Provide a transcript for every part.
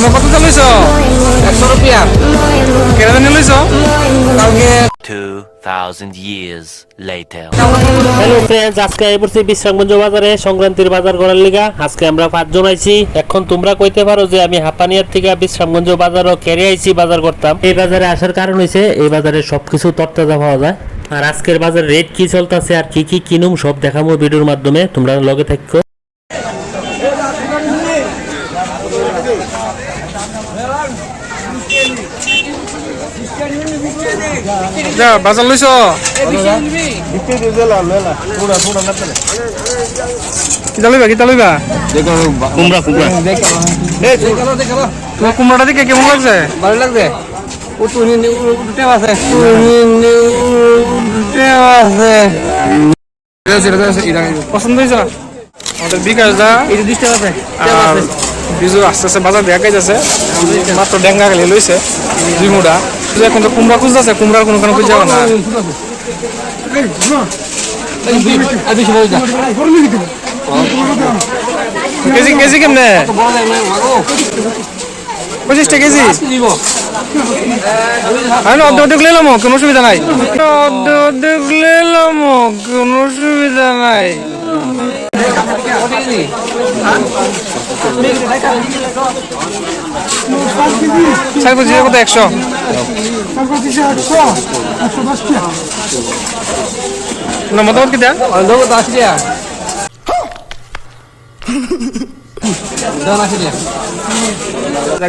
তোমরা কত চালাইছ একশো রুপিয়া কেটে জানি লইছ কালকে 2,000 years later. হ্যালো ফ্রেন্ডস আজকে এই পড়ছি বিশ্রামগঞ্জ বাজারে সংক্রান্তির বাজার করার লিগা আজকে আমরা পাঁচজন আইছি এখন তোমরা কইতে পারো যে আমি হাপানিয়ার থেকে বিশ্রামগঞ্জ বাজারও কেড়ে আইছি বাজার করতাম। এই বাজারে আসার কারণ হইছে এই বাজারে সবকিছু তরতাজা পাওয়া যায়। আর আজকের বাজার রেট কি চলতেছে আর কি কি কিনুম সব দেখাবো ভিডিওর মাধ্যমে তোমরা লগে থাকো যা বাজার লইছ? কিতা লইবা কিতা লইবা? কুমড়া কুমড়া তোমার কুমড়াটা দিকে কেমন লাগছে? ভালো পছন্দ হয়েছে? আমাদের বিকাশ দা এই যে ডিস্টার্ব আছে আর বিজু আস্তে আস্তে বাজার দেখা যাচ্ছে মাত্র ডেঙ্গা খালি লইছে বিজু এখন তো কুমড়া খুঁজতেছে কুমড়ার কোনো কোনো খুঁজে না। কেজি কেজি কেমনে? পঁচিশটা কেজি? আমি অর্ধেক অর্ধেক নিলাম কোনো অসুবিধা নাই। অর্ধেক অর্ধেক নিলাম কোনো অসুবিধা নাই। চার পঁচিশ কত একশো। না মতামত কি দেন?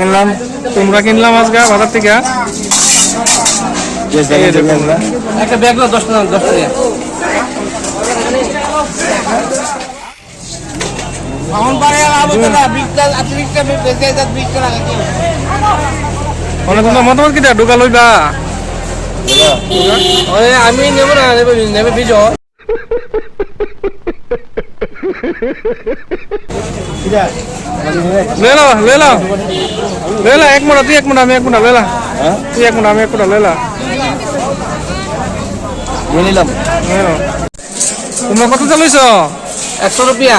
কিনলাম তোমরা কিনলাম আজকে বাজার থেকে। একটা ব্যাগ দশ টাকা দশ না আটত্রিশটা মতামত কিটা ঢুকা লইবা? আমি নেব না নেব নেবে বীজ লেলা লেলা। লেলা এক মোটা তুই এক মোটা আমি এক মোটা লেলা। হ্যাঁ? তুই এক মোটা আমি এক মোটা লেলা। নিলাম। হ্যাঁ। তোমরা কত চালাইছ একশো রুপিয়া।